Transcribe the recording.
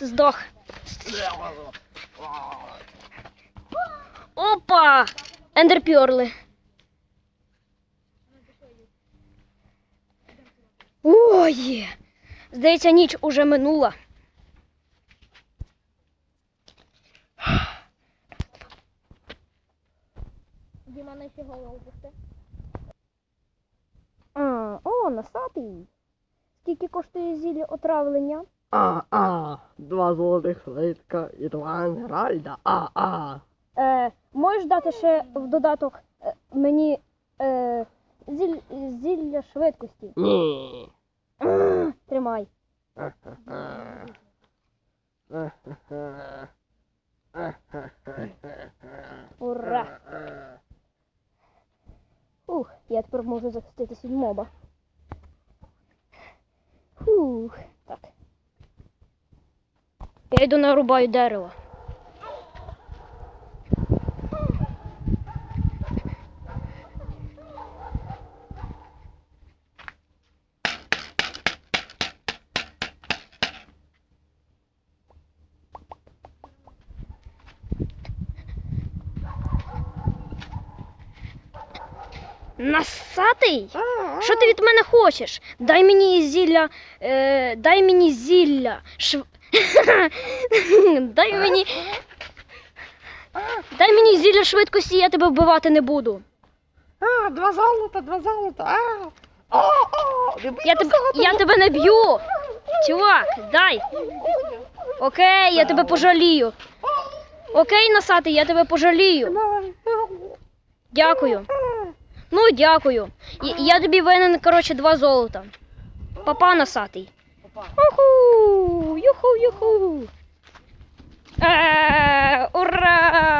Сдох. Опа! Эндерперлы. Ой! Здається, ніч уже минула. Діма на ще голову пусти. А, о, носатий. Скільки коштує зілля отравлення? А, а, два золотих слитка і два емеральда. А, а. Е, можеш дати ще в додаток е, мені е, зіль, зілля швидкості? Ні. Тримай. Ура! Ух, я тепер можу захиститись від моба. Фух, так. Я йду нарубаю дерево. Насатий? Що ти від мене хочеш? Дай мені зілля. Е, дай мені зілля. Шв... дай мені. Дай мені зілля швидкості, я тебе вбивати не буду. А, два золота, два золота. А. О, о, Я тебе, я тебе не б'ю. Чувак, дай. Окей, я тебе пожалію. Окей, носатий, я тебе пожалію. Дякую. Ну, дякую. Я, я тобі винен, коротше, два золота. Папа носатий. Уху! Юху, юху. Е, ура!